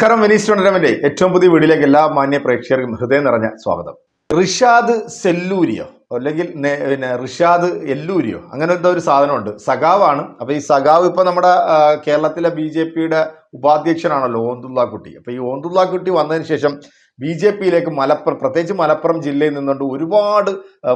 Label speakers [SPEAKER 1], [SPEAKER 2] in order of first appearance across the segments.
[SPEAKER 1] നമസ്കാരം Venice tournament ഏറ്റവും പുതിയ വീഡിയോയിലേക്ക് എല്ലാ മാന്യ പ്രേക്ഷകർക്കും ഹൃദയം നിറഞ്ഞ സ്വാഗതം. റിഷാദ് സെല്ലൂരിയോ അല്ലെങ്കിൽ പിന്നെ റിഷാദ് എല്ലൂരിയോ അങ്ങനെ എന്തോ ഒരു സാധനമുണ്ട്. സഖാവാണ്. അപ്പൊ ഈ സഖാവ് ഇപ്പൊ നമ്മുടെ കേരളത്തിലെ ബി ജെ പിയുടെ ഉപാധ്യക്ഷനാണല്ലോ ഓന്തുള്ള കുട്ടി അപ്പൊ ഈ ഓന്തുള്ള കുട്ടി വന്നതിന് ശേഷം ബി ജെ പിയിലേക്ക് മലപ്പുറം പ്രത്യേകിച്ച് മലപ്പുറം ജില്ലയിൽ നിന്നുകൊണ്ട് ഒരുപാട്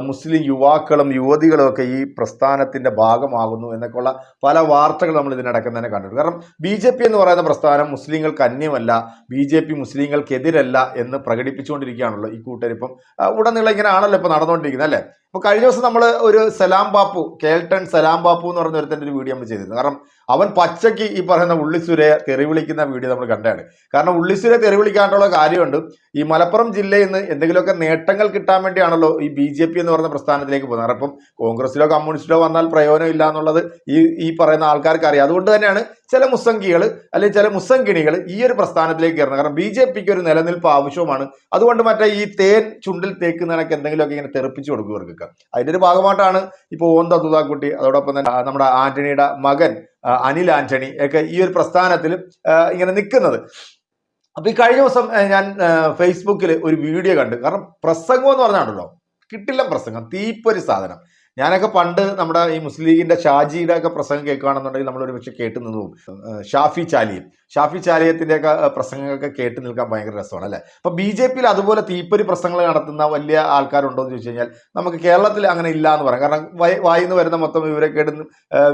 [SPEAKER 1] മുസ്ലിം യുവാക്കളും യുവതികളും ഒക്കെ ഈ പ്രസ്ഥാനത്തിന്റെ ഭാഗമാകുന്നു എന്നൊക്കെയുള്ള പല വാർത്തകൾ നമ്മൾ ഇതിനടക്കം തന്നെ കണ്ടിട്ടുണ്ട്. കാരണം ബി ജെ പി എന്ന് പറയുന്ന പ്രസ്ഥാനം മുസ്ലിങ്ങൾക്ക് അന്യമല്ല ബി ജെ പി മുസ്ലിങ്ങൾക്കെതിരല്ല എന്ന് പ്രകടിപ്പിച്ചുകൊണ്ടിരിക്കുകയാണല്ലോ ഈ കൂട്ടരിപ്പം. ഉടനീളം ഇങ്ങനെ ആണല്ലോ ഇപ്പം നടന്നുകൊണ്ടിരിക്കുന്നത് അല്ലേ? അപ്പൊ കഴിഞ്ഞ ദിവസം നമ്മൾ ഒരു സലാം ബാപ്പു കേൾട്ടൺ സലാം ബാപ്പു എന്ന് പറഞ്ഞ ഒരു വീഡിയോ നമ്മൾ ചെയ്തിരുന്നു. കാരണം അവൻ പച്ചയ്ക്ക് ഈ പറയുന്ന ഉള്ളിസുരയെ തെറി വിളിക്കുന്ന വീഡിയോ നമ്മൾ കണ്ടതാണ്. കാരണം ഉള്ളിസുരയെ തെറി വിളിക്കാനുള്ള കാര്യമുണ്ട്. ഈ മലപ്പുറം ജില്ലയിൽ നിന്ന് എന്തെങ്കിലുമൊക്കെ നേട്ടങ്ങൾ കിട്ടാൻ വേണ്ടിയാണല്ലോ ഈ ബി ജെ പി എന്ന് പറയുന്ന പ്രസ്ഥാനത്തിലേക്ക് പോകുന്നത്. ഇപ്പം കോൺഗ്രസിലോ കമ്മ്യൂണിസ്റ്റിലോ വന്നാൽ പ്രയോജനം ഇല്ല എന്നുള്ളത് ഈ ഈ പറയുന്ന ആൾക്കാർക്ക് അറിയാം അതുകൊണ്ട് തന്നെയാണ് ചില മുസ്സംഗികൾ അല്ലെങ്കിൽ ചില മുസ്സംഗിണികൾ ഈ ഒരു പ്രസ്ഥാനത്തിലേക്ക് കയറണം കാരണം ബി ജെ പിക്ക് ഒരു നിലനിൽപ്പ് ആവശ്യമാണ് അതുകൊണ്ട് മറ്റേ ഈ തേൻ ചുണ്ടിൽ തേക്കുന്നതിനൊക്കെ എന്തെങ്കിലുമൊക്കെ ഇങ്ങനെ തെറിപ്പിച്ചു കൊടുക്കും ഇവർക്കൊക്കെ. അതിന്റെ ഒരു ഭാഗമായിട്ടാണ് ഇപ്പോൾ ഓന്ത തുതാക്കുട്ടി അതോടൊപ്പം തന്നെ നമ്മുടെ ആന്റണിയുടെ മകൻ അനിൽ ആന്റണി ഒക്കെ ഈ ഒരു പ്രസ്ഥാനത്തിൽ ഇങ്ങനെ നിൽക്കുന്നത്. അപ്പൊ ഈ കഴിഞ്ഞ ദിവസം ഞാൻ ഫേസ്ബുക്കിൽ ഒരു വീഡിയോ കണ്ടു. കാരണം പ്രസംഗം എന്ന് പറഞ്ഞാണല്ലോ കിട്ടില്ല പ്രസംഗം തീപ്പൊരു സാധനം. ഞാനൊക്കെ പണ്ട് നമ്മുടെ ഈ മുസ്ലിം ലീഗിന്റെ ഷാജിയുടെ ഒക്കെ പ്രസംഗം കേൾക്കുകയാണെന്നുണ്ടെങ്കിൽ നമ്മൾ ഒരുപക്ഷെ കേട്ട് നിന്ന് ഷാഫി ചാലിയൻ ഷാഫി ചാലിയത്തിന്റെ ഒക്കെ പ്രസംഗങ്ങളൊക്കെ കേട്ട് നിൽക്കാൻ ഭയങ്കര രസമാണ് അല്ലെ? അപ്പൊ ബി ജെ പിയിൽ അതുപോലെ തീപ്പൊരി പ്രസംഗങ്ങൾ നടത്തുന്ന വലിയ ആൾക്കാരുണ്ടോ എന്ന് ചോദിച്ചു കഴിഞ്ഞാൽ നമുക്ക് കേരളത്തിൽ അങ്ങനെ ഇല്ല എന്ന് പറയാം. കാരണം വായി- വായിന്ന് വരുന്ന മൊത്തം ഇവരൊക്കെ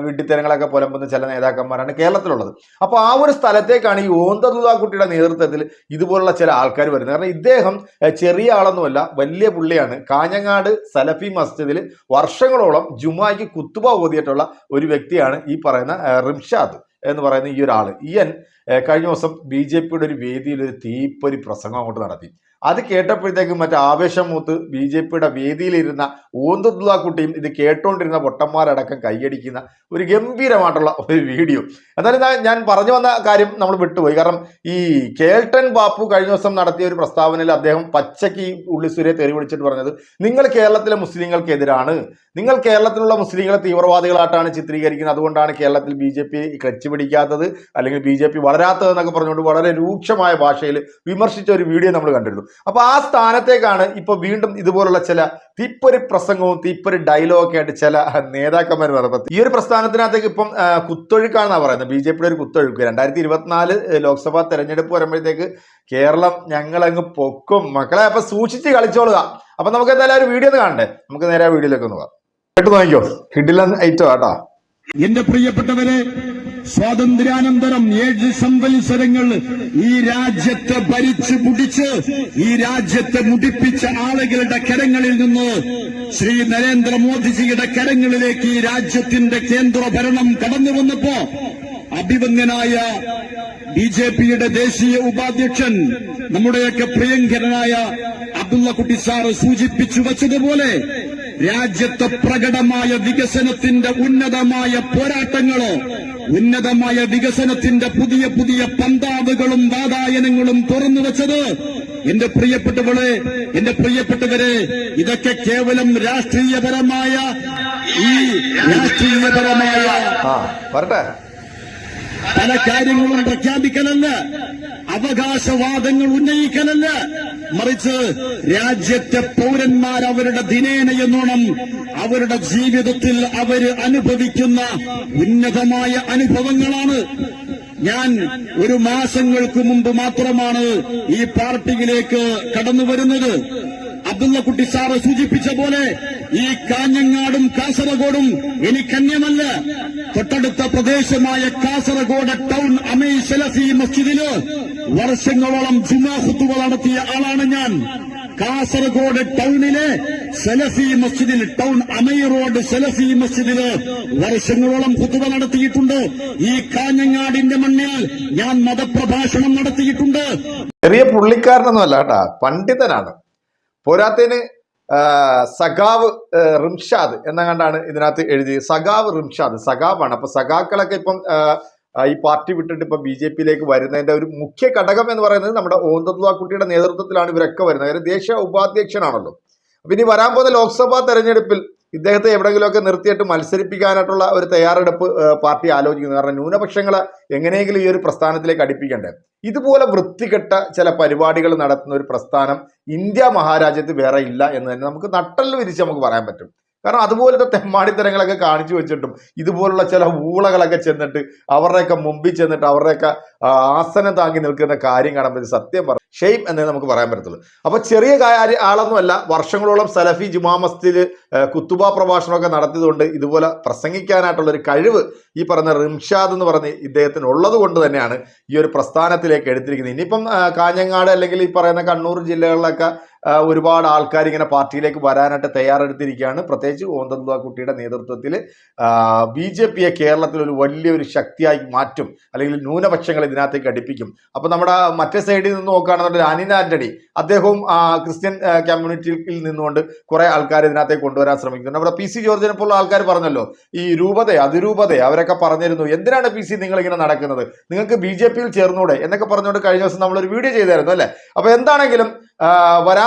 [SPEAKER 1] വിഡ്ഢിത്തരങ്ങളൊക്കെ പുലമ്പുന്ന ചില നേതാക്കന്മാരാണ് കേരളത്തിലുള്ളത്. അപ്പൊ ആ ഒരു സ്ഥലത്തേക്കാണ് ഈ ഓന്തദുദാക്കുട്ടിയുടെ നേതൃത്വത്തിൽ ഇതുപോലുള്ള ചില ആൾക്കാർ വരുന്നത്. കാരണം ഇദ്ദേഹം ചെറിയ ആളൊന്നുമല്ല വലിയ പുള്ളിയാണ്. കാഞ്ഞങ്ങാട് സലഫി മസ്ജിദിൽ വർഷങ്ങളോളം ജുമായ്ക്ക് കുത്തുബ ഓതിയിട്ടുള്ള ഒരു വ്യക്തിയാണ് ഈ പറയുന്ന റിംഷാദ് എന്ന് പറയുന്ന ഈ ഒരാൾ. ഇയൻ കഴിഞ്ഞ ദിവസം ബി ജെ പിയുടെ ഒരു വേദിയിൽ ഒരു തീപ്പൊരി പ്രസംഗം അങ്ങോട്ട് നടത്തി. അത് കേട്ടപ്പോഴത്തേക്കും മറ്റേ ആവേശം മൂത്ത് ബി ജെ പിയുടെ വേദിയിലിരുന്ന ഓന്തുള്ള കുട്ടിയും ഇത് കേട്ടോണ്ടിരുന്ന പൊട്ടന്മാരടക്കം കൈയടിക്കുന്ന ഒരു ഗംഭീരമായിട്ടുള്ള ഒരു വീഡിയോ. എന്നാലും ഞാൻ- പറഞ്ഞു വന്ന കാര്യം നമ്മൾ വിട്ടുപോയി. കാരണം ഈ കേൾട്ടൻ ബാപ്പു കഴിഞ്ഞ ദിവസം നടത്തിയ ഒരു പ്രസ്താവനയിൽ അദ്ദേഹം പച്ചയ്ക്ക് ഈ ഉള്ളിസുരെ തെറി വിളിച്ചിട്ട് പറഞ്ഞത് നിങ്ങൾ കേരളത്തിലെ മുസ്ലിങ്ങൾക്കെതിരാണ്. നിങ്ങൾ കേരളത്തിലുള്ള മുസ്ലിങ്ങളെ തീവ്രവാദികളായിട്ടാണ് ചിത്രീകരിക്കുന്നത്. അതുകൊണ്ടാണ് കേരളത്തിൽ ബി ജെ പി ക്ലച്ച് പിടിക്കാത്തത് അല്ലെങ്കിൽ ബി ജെ പി വളരാത്തതെന്നൊക്കെ പറഞ്ഞുകൊണ്ട് വളരെ രൂക്ഷമായ ഭാഷയിൽ വിമർശിച്ച ഒരു വീഡിയോ നമ്മൾ കണ്ടിരുന്നു. അപ്പൊ ആ സ്ഥാനത്തേക്കാണ് ഇപ്പൊ വീണ്ടും ഇതുപോലുള്ള ചില തീപ്പൊരു പ്രസംഗവും തീപ്പൊരു ഡയലോഗ് ഒക്കെ ആയിട്ട് ചില നേതാക്കന്മാർ പറയുന്നത് ഈ ഒരു പ്രസ്ഥാനത്തിനകത്തേക്ക് ഇപ്പം കുത്തൊഴുക്കാണെന്നാണ് പറയുന്നത്. ബി ജെ പിയുടെ ഒരു കുത്തൊഴുക്ക്. രണ്ടായിരത്തി ഇരുപത്തിനാല് ലോക്സഭാ തെരഞ്ഞെടുപ്പ് വരുമ്പോഴത്തേക്ക് കേരളം ഞങ്ങളങ്ങ് പൊക്കും. മക്കളെ അപ്പൊ സൂക്ഷിച്ച് കളിച്ചോളുക. അപ്പൊ നമുക്ക് എന്തായാലും ഒരു വീഡിയോ ഒന്ന് കാണണ്ടേ? നമുക്ക് നേരെ ആ വീഡിയോയിലേക്ക് ഒന്ന് പോകാം. കേട്ട് നോക്കിയോ കിഡിലൻ ഐറ്റോ കേട്ടോ
[SPEAKER 2] എന്റെ പ്രിയപ്പെട്ടവരെ സ്വാതന്ത്ര്യാനന്തരം ഏഴ് സംവത്സരങ്ങൾ ഈ രാജ്യത്തെ ഭരിച്ചു മുടിച്ച് ഈ രാജ്യത്തെ മുടിപ്പിച്ച ആളുകളുടെ കരങ്ങളിൽ നിന്ന് ശ്രീ നരേന്ദ്രമോദിജിയുടെ കരങ്ങളിലേക്ക് ഈ രാജ്യത്തിന്റെ കേന്ദ്ര ഭരണം കടന്നു വന്നപ്പോ അഭിവന്യനായ ബി ജെ പിയുടെ ദേശീയ ഉപാധ്യക്ഷൻ നമ്മുടെയൊക്കെ പ്രിയങ്കരനായ അബ്ദുള്ള കുട്ടി സാറ് സൂചിപ്പിച്ചു വച്ചതുപോലെ രാജ്യത്തെ പ്രകടമായ വികസനത്തിന്റെ ഉന്നതമായ പോരാട്ടങ്ങളോ ഉന്നതമായ വികസനത്തിന്റെ പുതിയ പുതിയ പന്താവുകളും വാതായനങ്ങളും തുറന്നു വച്ചത് എന്റെ പ്രിയപ്പെട്ടവളെ എന്റെ പ്രിയപ്പെട്ടവരെ ഇതൊക്കെ കേവലം രാഷ്ട്രീയപരമായ ഈ രാഷ്ട്രീയപരമായ
[SPEAKER 1] വരട്ടെ.
[SPEAKER 2] പല കാര്യങ്ങളും പ്രഖ്യാപിക്കലല്ല അവകാശവാദങ്ങൾ ഉന്നയിക്കലല്ല. മറിച്ച് രാജ്യത്തെ പൗരന്മാർ അവരുടെ ദിനേന എന്നോണം അവരുടെ ജീവിതത്തിൽ അവർ അനുഭവിക്കുന്ന ഉന്നതമായ അനുഭവങ്ങളാണ്. ഞാൻ ഒരു മാസങ്ങൾക്ക് മുമ്പ് മാത്രമാണ് ഈ പാർട്ടിയിലേക്ക് കടന്നു വരുന്നത് അബ്ദുള്ളക്കുട്ടി സാറ് സൂചിപ്പിച്ച പോലെ ഈ കാഞ്ഞങ്ങാടും കാസർഗോഡും എനിക്കന്യമല്ല. തൊട്ടടുത്ത പ്രദേശമായ കാസർഗോഡ് ടൗൺ അമീ സലഫി മസ്ജിദിൽ വർഷങ്ങളോളം ജുമാ ഖുത്തുബ നടത്തിയ ആളാണ് ഞാൻ. കാസർഗോഡ് ടൗണിലെ സലഫി മസ്ജിദിൽ ടൗൺ അമൈ റോഡ് സലഫി മസ്ജിദിൽ വർഷങ്ങളോളം കുത്തുവ നടത്തിയിട്ടുണ്ട്. ഈ കാഞ്ഞങ്ങാടിന്റെ മണ്ണിൽ ഞാൻ മതപ്രഭാഷണം നടത്തിയിട്ടുണ്ട്.
[SPEAKER 1] ചെറിയ പുള്ളിക്കാരനൊന്നുമല്ല കേട്ടാ പണ്ഡിതനാണ്. പോരാത്തതിന് സഖാവ് റിംഷാദ് എന്നങ്ങാണ്ടാണ് ഇതിനകത്ത് എഴുതി സഖാവ് റിംഷാദ്. സഖാവാണ്. അപ്പൊ സഖാക്കളൊക്കെ ഇപ്പം ഈ പാർട്ടി വിട്ടിട്ട് ഇപ്പൊ ബി ജെ പിയിലേക്ക് വരുന്നതിന്റെ ഒരു മുഖ്യ ഘടകം എന്ന് പറയുന്നത് നമ്മുടെ ഓന്തത്വ കുട്ടിയുടെ നേതൃത്വത്തിലാണ് ഇവരൊക്കെ വരുന്നത്. കാര്യം ദേശീയ ഉപാധ്യക്ഷനാണല്ലോ. അപ്പൊ ഇനി വരാൻ പോകുന്ന ലോക്സഭാ തെരഞ്ഞെടുപ്പിൽ ഇദ്ദേഹത്തെ എവിടെയെങ്കിലുമൊക്കെ നിർത്തിയിട്ട് മത്സരിപ്പിക്കാനായിട്ടുള്ള ഒരു തയ്യാറെടുപ്പ് പാർട്ടി ആലോചിക്കുന്നു. കാരണം ന്യൂനപക്ഷങ്ങളെ എങ്ങനെയെങ്കിലും ഈ ഒരു പ്രസ്ഥാനത്തിലേക്ക് അടുപ്പിക്കണ്ടേ? ഇതുപോലെ വൃത്തികെട്ട ചില പരിപാടികൾ നടത്തുന്ന ഒരു പ്രസ്ഥാനം ഇന്ത്യ മഹാരാജ്യത്ത് വേറെ ഇല്ല എന്ന് തന്നെ നമുക്ക് നട്ടൽ വിരിച്ച് നമുക്ക് പറയാൻ പറ്റും. കാരണം അതുപോലത്തെ തെമ്മാടിത്തരങ്ങളൊക്കെ കാണിച്ചു വെച്ചിട്ടും ഇതുപോലുള്ള ചില ഊളകളൊക്കെ ചെന്നിട്ട് അവരുടെയൊക്കെ മുമ്പിൽ ചെന്നിട്ട് അവരുടെയൊക്കെ ആസനം താങ്ങി നിൽക്കുന്ന കാര്യം കാണുമ്പോൾ സത്യം പറ ഷെയ്ം എന്നേ നമുക്ക് പറയാൻ പറ്റത്തുള്ളൂ. അപ്പൊ ചെറിയ കാര്യ ആളൊന്നുമല്ല വർഷങ്ങളോളം സലഫി ജുമാ മസ്ജിദിൽ കുത്തുബ പ്രഭാഷണമൊക്കെ നടത്തിയതുകൊണ്ട് ഇതുപോലെ പ്രസംഗിക്കാനായിട്ടുള്ള ഒരു കഴിവ് ഈ പറഞ്ഞ റിംഷാദ് എന്ന് പറഞ്ഞ് ഇദ്ദേഹത്തിന് ഉള്ളത് കൊണ്ട് തന്നെയാണ് ഈ ഒരു പ്രസ്ഥാനത്തിലേക്ക് എടുത്തിരിക്കുന്നത്. ഇനിയിപ്പം കാഞ്ഞങ്ങാട് അല്ലെങ്കിൽ ഈ പറയുന്ന കണ്ണൂർ ജില്ലകളിലൊക്കെ ഒരുപാട് ആൾക്കാർ ഇങ്ങനെ പാർട്ടിയിലേക്ക് വരാനായിട്ട് തയ്യാറെടുത്തിരിക്കുകയാണ്. പ്രത്യേകിച്ച് ഓന്തന്ത കുട്ടിയുടെ നേതൃത്വത്തിൽ ബി ജെ പിയെ കേരളത്തിൽ ഒരു വലിയൊരു ശക്തിയായി മാറ്റും അല്ലെങ്കിൽ ന്യൂനപക്ഷങ്ങൾ ഇതിനകത്തേക്ക് അടുപ്പിക്കും. അപ്പോൾ നമ്മുടെ മറ്റേ സൈഡിൽ നിന്ന് നോക്കുകയാണെന്നുണ്ടെങ്കിൽ അനിൽ ആന്റണി അദ്ദേഹവും ക്രിസ്ത്യൻ കമ്മ്യൂണിറ്റിയിൽ നിന്നുകൊണ്ട് കുറേ ആൾക്കാർ ഇതിനകത്തേക്ക് കൊണ്ടുവരാൻ ശ്രമിക്കുന്നുണ്ട്. നമ്മുടെ പി സി ജോർജിനെ പോലുള്ള ആൾക്കാർ പറഞ്ഞല്ലോ ഈ രൂപത അതിരൂപത അവരൊക്കെ പറഞ്ഞിരുന്നു. എന്തിനാണ് പി സി നിങ്ങൾ ഇങ്ങനെ നടക്കുന്നത്? നിങ്ങൾക്ക് ബി ജെ പിയിൽ ചേർന്നൂടെ എന്നൊക്കെ പറഞ്ഞുകൊണ്ട് കഴിഞ്ഞ ദിവസം നമ്മളൊരു വീഡിയോ ചെയ്തായിരുന്നു അല്ലേ? അപ്പൊ എന്താണെങ്കിലും ആ,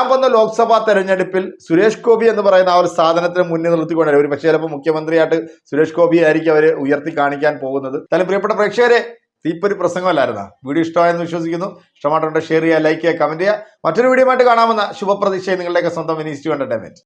[SPEAKER 1] വരാൻ വന്ന ലോക്സഭാ തെരഞ്ഞെടുപ്പിൽ സുരേഷ് ഗോപി എന്ന് പറയുന്ന ആ ഒരു സാധനത്തിന് മുന്നിൽ നിർത്തിക്കൊണ്ടേ ഒരു പക്ഷേ ചിലപ്പോൾ മുഖ്യമന്ത്രിയായിട്ട് സുരേഷ് ഗോപി ആയിരിക്കും അവർ ഉയർത്തി കാണിക്കാൻ പോകുന്നത്. എന്തായാലും പ്രിയപ്പെട്ട പ്രേക്ഷകരെ തീപ്പൊരു പ്രസംഗമല്ലായിരുന്ന? വീഡിയോ ഇഷ്ടമായെന്ന് വിശ്വസിക്കുന്നു. ഇഷ്ടമായിട്ടുണ്ട് ഷെയർ ചെയ്യുക ലൈക്ക് ചെയ്യുക കമന്റ് ചെയ്യുക. മറ്റൊരു വീഡിയോ ആയിട്ട് കാണാമെന്ന ശുഭപ്രതീക്ഷയെ നിങ്ങളുടെയൊക്കെ സ്വന്തം മിനിസ്റ്റു എന്റർടൈൻമെന്റ്